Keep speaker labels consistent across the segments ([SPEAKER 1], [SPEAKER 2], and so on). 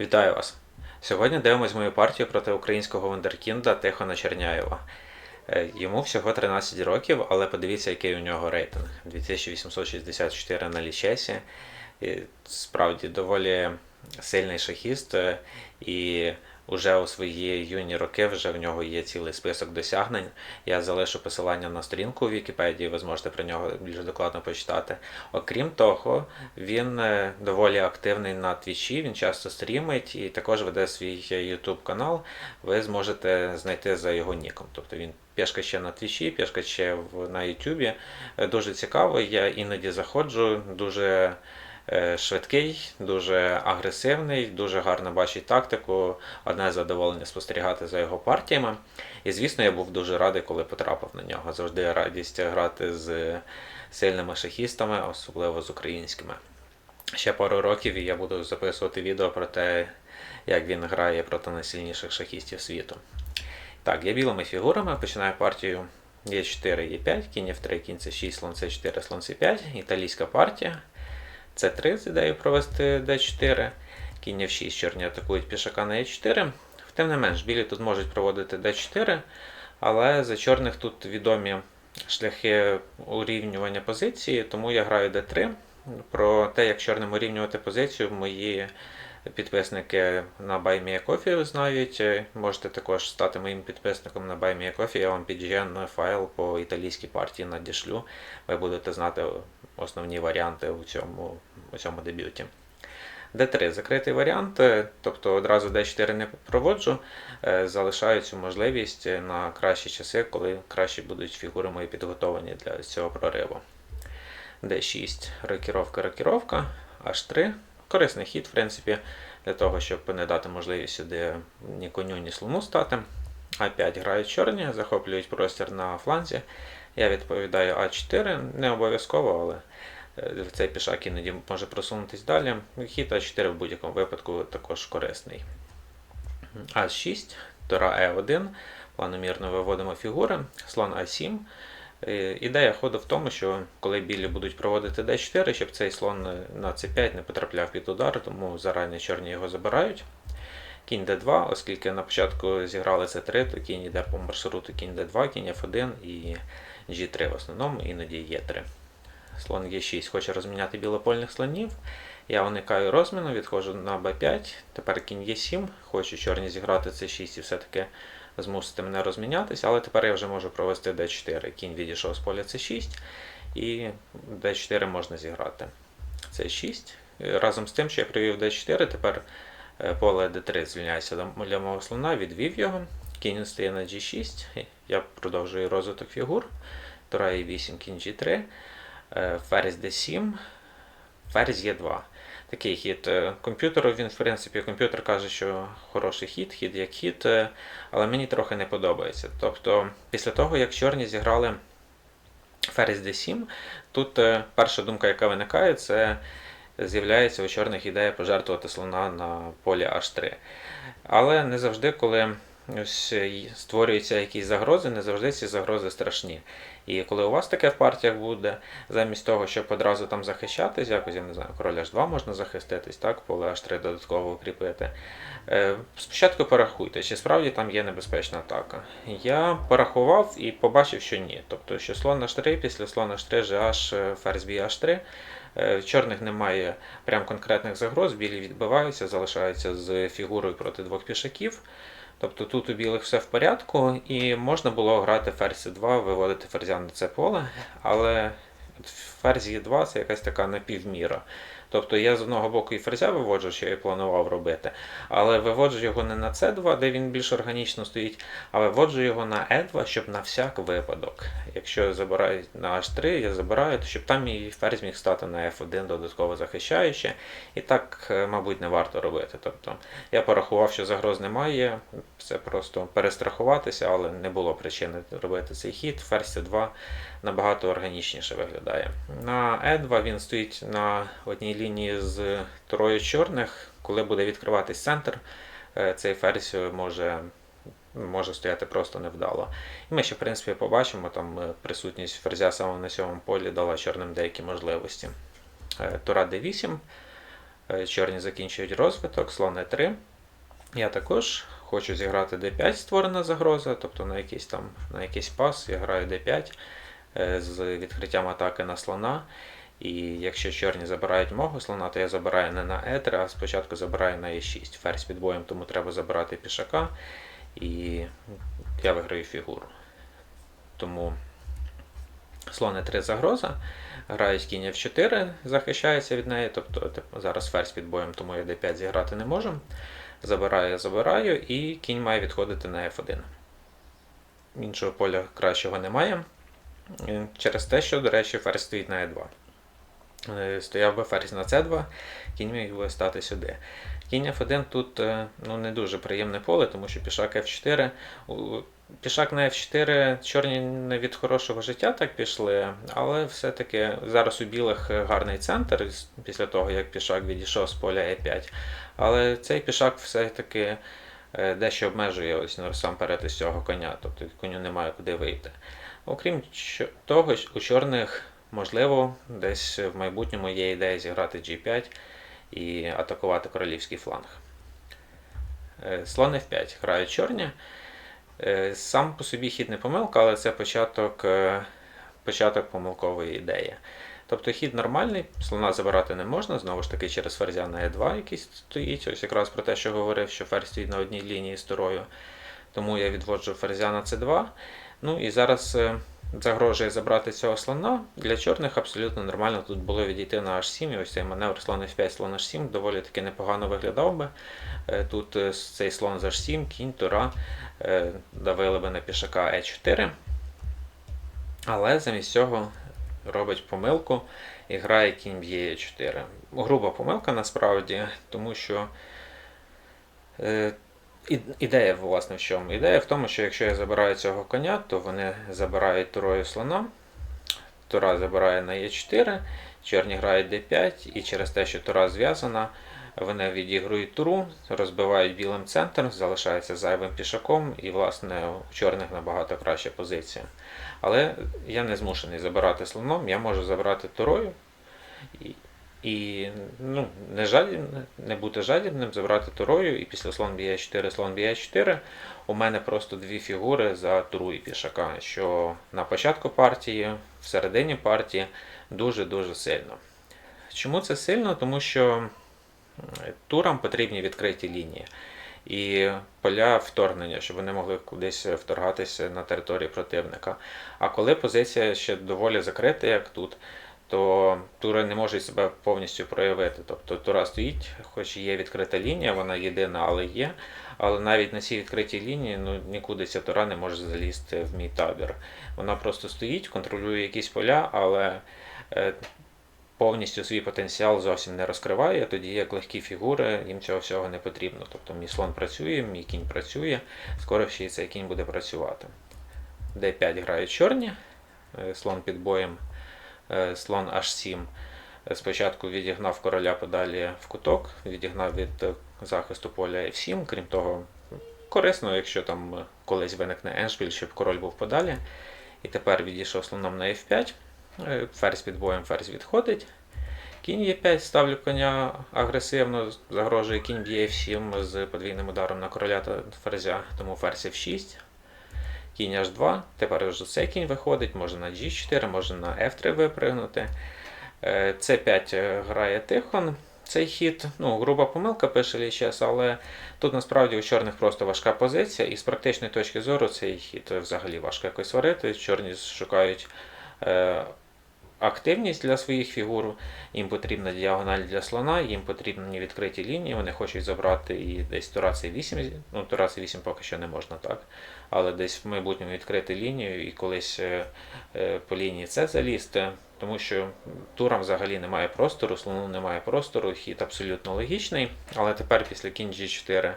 [SPEAKER 1] Вітаю вас! Сьогодні дивимось мою партію проти українського вундеркінда Тихона Черняєва. Е, Йому всього 13 років, але подивіться, який у нього рейтинг. 2864 на лічесі. Справді доволі сильний шахіст, е, і уже у свої юні роки вже в нього є цілий список досягнень. Я залишу посилання на сторінку у Вікіпедії, ви зможете про нього більш докладно почитати. Окрім того, він е, доволі активний на твічі, він часто стрімить і також веде свій YouTube канал. Ви зможете знайти за його ніком. Тобто він пішка ще на твічі, пішка ще на Ютубі. Е, Дуже цікаво. Я іноді заходжу, дуже е, швидкий, дуже агресивний, дуже гарно бачить тактику. Одне задоволення спостерігати за його партіями. І звісно, я був дуже радий, коли потрапив на нього. Завжди радість грати з сильними шахістами, особливо з українськими. Ще пару років і я буду записувати відео про те, як він грає проти найсильніших шахістів світу. Так, я білими фігурами починаю партію Е4, Е5, кінь F3, кінь С6, слон С4, слон С5, італійська партія. С3 з ідеєю провести Д4, кінь F6, чорні атакують пішака на e4. Тим не менш, білі тут можуть проводити Д4, але за чорних тут відомі шляхи урівнювання позиції, тому я граю d3. Про те, як чорним урівнювати позицію, мої підписники на BuyMeACoffee знають. Е, Можете також стати моїм підписником на BuyMeACoffee, я вам піджен файл по італійській партії надішлю. Ви будете знати основні варіанти у цьому, у цьому дебюті. D3 закритий варіант, е, тобто одразу D4 не проводжу, е, залишаю цю можливість на кращі часи, коли краще будуть фігури мої підготовлені для цього прориву. D6 рокіровка, рокіровка, H3. Корисний хід, в принципі, для того, щоб не дати можливість сюди ні коню, ні слону стати. А5 грають чорні, захоплюють простір на фланзі. Я відповідаю А4, не обов'язково, але е, цей пішак іноді може просунутись далі. Хід А4 в будь-якому випадку також корисний. А6, Тора Е1. Планомірно виводимо фігури, слон А7. Е, Ідея ходу в тому, що коли білі будуть проводити d4, щоб цей слон на c5 не потрапляв під удар, тому зарані чорні його забирають. Кінь d2, оскільки на початку зіграли c3, то кінь йде по маршруту кінь d2, кінь f1 і g3 в основному, іноді e3. Слон e6 хоче розміняти білопольних слонів. Я уникаю розміну, відходжу на b5. Тепер кінь e7, хочу чорні зіграти c6 і все-таки змусити мене розмінятися, але тепер я вже можу провести d4. Кінь відійшов з поля c6 і d4 можна зіграти. c6. Разом з тим, що я привів d4, тепер е, поле d3 звільняється для- мого слона, відвів його. Кінь стає на g6. Я продовжую розвиток фігур. Тура e8, кінь g3, е, ферзь d7, ферзь e2. Такий хід е, комп'ютеру, він, в принципі, комп'ютер каже, що хороший хід, хід як хід, е, але мені трохи не подобається. Тобто, після того, як чорні зіграли ферзь d7, тут е, перша думка, яка виникає, це з'являється у чорних ідея пожертвувати слона на полі h3. Але не завжди, коли ось створюються якісь загрози, не завжди ці загрози страшні. І коли у вас таке в партіях буде, замість того, щоб одразу там захищатись, якось я не знаю, король H2 можна захиститись, так, поле H3 додатково укріпити. Е, Спочатку порахуйте, чи справді там є небезпечна атака. Я порахував і побачив, що ні. Тобто, що слон H3 після слон H3, GH, е, ферзь б'є H3. Е, В чорних немає прям конкретних загроз, білі відбиваються, залишаються з фігурою проти двох пішаків. Тобто тут у білих все в порядку, і можна було грати ферзь 2 виводити ферзя на це поле, але ферзь Е2 це якась така напівміра. Тобто я з одного боку і ферзя виводжу, що я планував робити, але виводжу його не на С2, де він більш органічно стоїть, а виводжу його на Е2, щоб на всяк випадок. Якщо забирають на H3, я забираю, то щоб там мій ферзь міг стати на F1 додатково захищаючи. І так, е, мабуть, не варто робити. Тобто я порахував, що загроз немає, це просто перестрахуватися, але не було причини робити цей хід. Ферзь С2 набагато органічніше виглядає. На Е2 він стоїть на одній лінії з троє чорних. Коли буде відкриватись центр, е, цей ферзь може, може стояти просто невдало. І ми ще, в принципі, побачимо, там е, присутність ферзя саме на сьомому полі дала чорним деякі можливості. Е, Тура d8. Е, Чорні закінчують розвиток, слон Е3. Я також хочу зіграти D5 створена загроза, тобто на якийсь там на якийсь пас я граю D5 е, з відкриттям атаки на слона. І якщо чорні забирають мого слона, то я забираю не на Е3, а спочатку забираю на Е6. Ферзь під боєм, тому треба забирати пішака. І я виграю фігуру. Тому слон Е3 загроза. Грають кінь F4, захищається від неї. Тобто типу, зараз ферзь під боєм, тому я D5 зіграти не можу. Забираю, забираю, і кінь має відходити на F1. Іншого поля кращого немає. Через те, що, до речі, ферзь стоїть на E2. Е, Стояв би ферзь на C2, кінь міг би стати сюди. Кінь F1 тут е, ну, не дуже приємне поле, тому що пішак F4. Пішак на F4 чорні не від хорошого життя так пішли, але все-таки зараз у білих гарний центр після того, як пішак відійшов з поля E5. Але цей пішак все-таки е, дещо обмежує ось насамперед із цього коня, тобто коню немає куди вийти. Окрім того, у чорних, можливо, десь в майбутньому є ідея зіграти G5 і атакувати королівський фланг. Е, Слон F5 грають чорні. Е, Сам по собі хід не помилка, але це початок, е, початок помилкової ідеї. Тобто хід нормальний, слона забирати не можна, знову ж таки через ферзя на e2, який стоїть. Ось якраз про те, що говорив, що ферзь стоїть на одній лінії з турою. Тому я відводжу ферзя на c2. Ну і зараз загрожує забрати цього слона. Для чорних абсолютно нормально тут було відійти на h7. І ось цей маневр слон f5, слон h7 доволі таки непогано виглядав би. Е, Тут е, цей слон з h7, кінь, тура е, давили би на пішака e4. Але замість цього робить помилку і грає кінь б'є e4. Груба помилка насправді, тому що ідея, власне, в чому? Ідея в тому, що якщо я забираю цього коня, то вони забирають турою слона. Тура забирає на e4, чорні грають d5, і через те, що тура зв'язана, вони відігрують туру, розбивають білим центр, залишаються зайвим пішаком, і, власне, у чорних набагато краща позиція. Але я не змушений забирати слоном, я можу забирати турою і, ну, не, жадіб, не бути жадібним, забрати турою, і після слон б'є 4, слон б'є 4 у мене просто дві фігури за туру і пішака, що на початку партії, в середині партії дуже-дуже сильно. Чому це сильно? Тому що турам потрібні відкриті лінії і поля вторгнення, щоб вони могли кудись вторгатися на територію противника. А коли позиція ще доволі закрита, як тут, то тури не можуть себе повністю проявити. Тобто тура стоїть, хоч є відкрита лінія, вона єдина, але є. Але навіть на цій відкритій лінії ну, нікуди ця тура не може залізти в мій табір. Вона просто стоїть, контролює якісь поля, але е, повністю свій потенціал зовсім не розкриває, тоді як легкі фігури, їм цього всього не потрібно. Тобто мій слон працює, мій кінь працює, скоро ще й цей кінь буде працювати. D5 грають чорні, е, слон під боєм, слон H7. Е, Спочатку відігнав короля подалі в куток, відігнав від е, захисту поля F7, крім того, корисно, якщо там е, колись виникне еншпіль, щоб король був подалі. І тепер відійшов слоном на F5. Е, Ферзь під боєм, ферзь відходить. Кінь Е5, ставлю коня агресивно, загрожує кінь б'є F7 з подвійним ударом на короля та ферзя, тому ферзь F6. Кінь H2. Тепер вже цей кінь виходить, може на G4, може на F3 випригнути. Е, C5 грає Тихон. Цей хід, ну, груба помилка пише Лічес, але тут насправді у чорних просто важка позиція, і з практичної точки зору цей хід взагалі важко якось сварити. Чорні шукають е, активність для своїх фігур, їм потрібна діагональ для слона, їм потрібні відкриті лінії, вони хочуть забрати і десь тура C8, ну тура C8 поки що не можна, так? Але десь в майбутньому відкрити лінію і колись е, е, по лінії С залізти, тому що турам взагалі немає простору, слону немає простору, хід абсолютно логічний, але тепер після кінь G4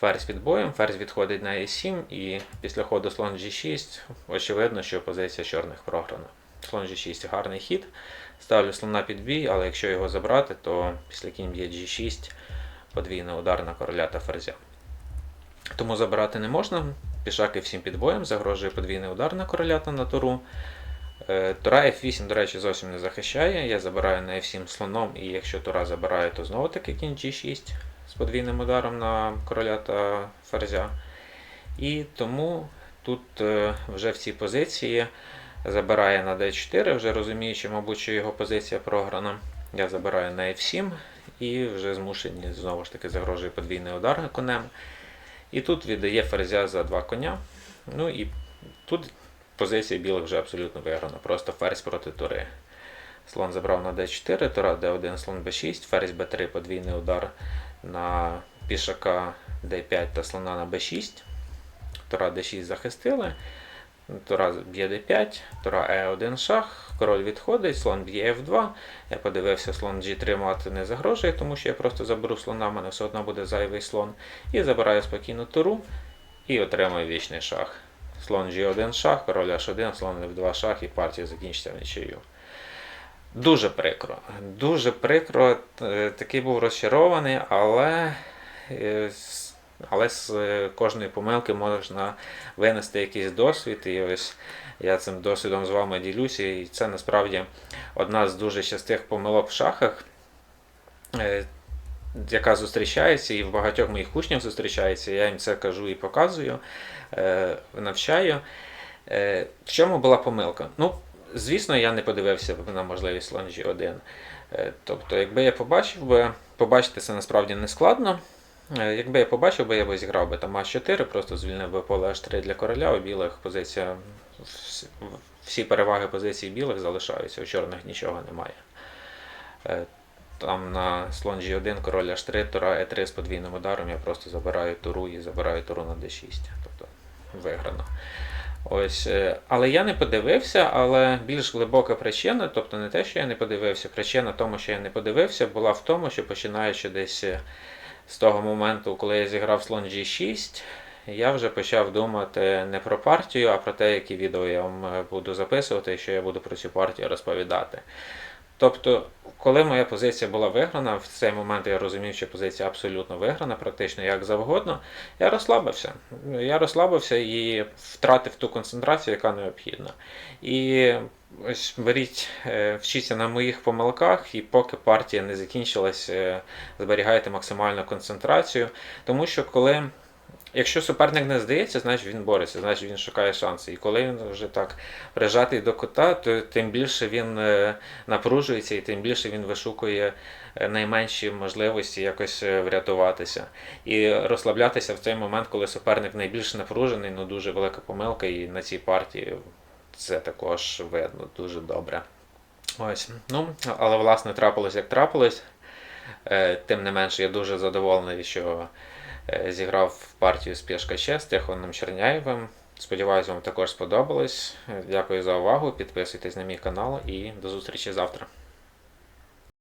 [SPEAKER 1] ферзь під боєм, ферзь відходить на E7 і після ходу слон G6 очевидно, що позиція чорних програна. Слон G6 гарний хід. Ставлю слона під бій, але якщо його забрати, то після кінь б'є G6 подвійний удар на короля та ферзя. Тому забирати не можна. Пішак і всім під боєм загрожує подвійний удар на короля та на туру. Е, Тура F8, до речі, зовсім не захищає. Я забираю на F7 слоном, і якщо Тура забирає, то знову таки кінь G6 з подвійним ударом на короля та ферзя. І тому тут е, вже в цій позиції забирає на D4, вже розуміючи, мабуть, що його позиція програна. Я забираю на F7 і вже змушені знову ж таки загрожує подвійний удар конем. І тут віддає ферзя за два коня. Ну і тут позиція білих вже абсолютно виграна. Просто ферзь проти тури. Слон забрав на d4, тура d1, слон b6, ферзь b3, подвійний удар на пішака d5 та слона на b6. Тура d6 захистили. Тура б'є d5, тура e1 шах, король відходить, слон б'є f2. Я подивився, слон g3 мати не загрожує, тому що я просто заберу слона, в мене все одно буде зайвий слон. І забираю спокійно туру і отримую вічний шах. Слон G1 шах, король H1, слон F2 шах і партія закінчиться в нічию. Дуже прикро. Дуже прикро. Е, Такий був розчарований, але, е, але з е, кожної помилки можна винести якийсь досвід. І ось я цим досвідом з вами ділюся. І це насправді одна з дуже частих помилок в шахах. е, Яка зустрічається і в багатьох моїх учнів зустрічається, я їм це кажу і показую, е, навчаю. В чому була помилка? Ну, звісно, я не подивився на можливість G1. Е, Тобто, якби я побачив би, побачити це насправді не складно. Е, Якби я побачив би, я би зіграв би там А4, просто звільнив би поле H3 для короля, у білих позиція, всі- переваги позиції білих залишаються, у чорних нічого немає. Е, Там на слон G1, король H3, тура E3 з подвійним ударом, я просто забираю туру і забираю туру на D6. Тобто виграно. Ось, е, але я не подивився, але більш глибока причина, тобто не те, що я не подивився, причина тому, що я не подивився, була в тому, що починаючи десь е, з того моменту, коли я зіграв слон G6, я вже почав думати не про партію, а про те, які відео я вам буду записувати і що я буду про цю партію розповідати. Тобто, коли моя позиція була виграна, в цей момент я розумів, що позиція абсолютно виграна, практично як завгодно, я розслабився. Я розслабився і втратив ту концентрацію, яка необхідна. І ось беріть, е, вчіться на моїх помилках, і поки партія не закінчилась, е, зберігайте максимальну концентрацію. Тому що коли. Якщо суперник не здається, значить він бореться, значить він шукає шанси. І коли він вже так прижатий до кота, то тим більше він е, напружується і тим більше він вишукує найменші можливості якось врятуватися. І розслаблятися в цей момент, коли суперник найбільш напружений, ну дуже велика помилка, і на цій партії це також видно дуже добре. Ось. Ну, але власне трапилось як трапилось. Е, Тим не менше, я дуже задоволений, що е, зіграв партію з Пєшка Ще з Тихоном Черняєвим. Сподіваюсь, вам також сподобалось. Дякую за увагу. Підписуйтесь на мій канал і до зустрічі завтра.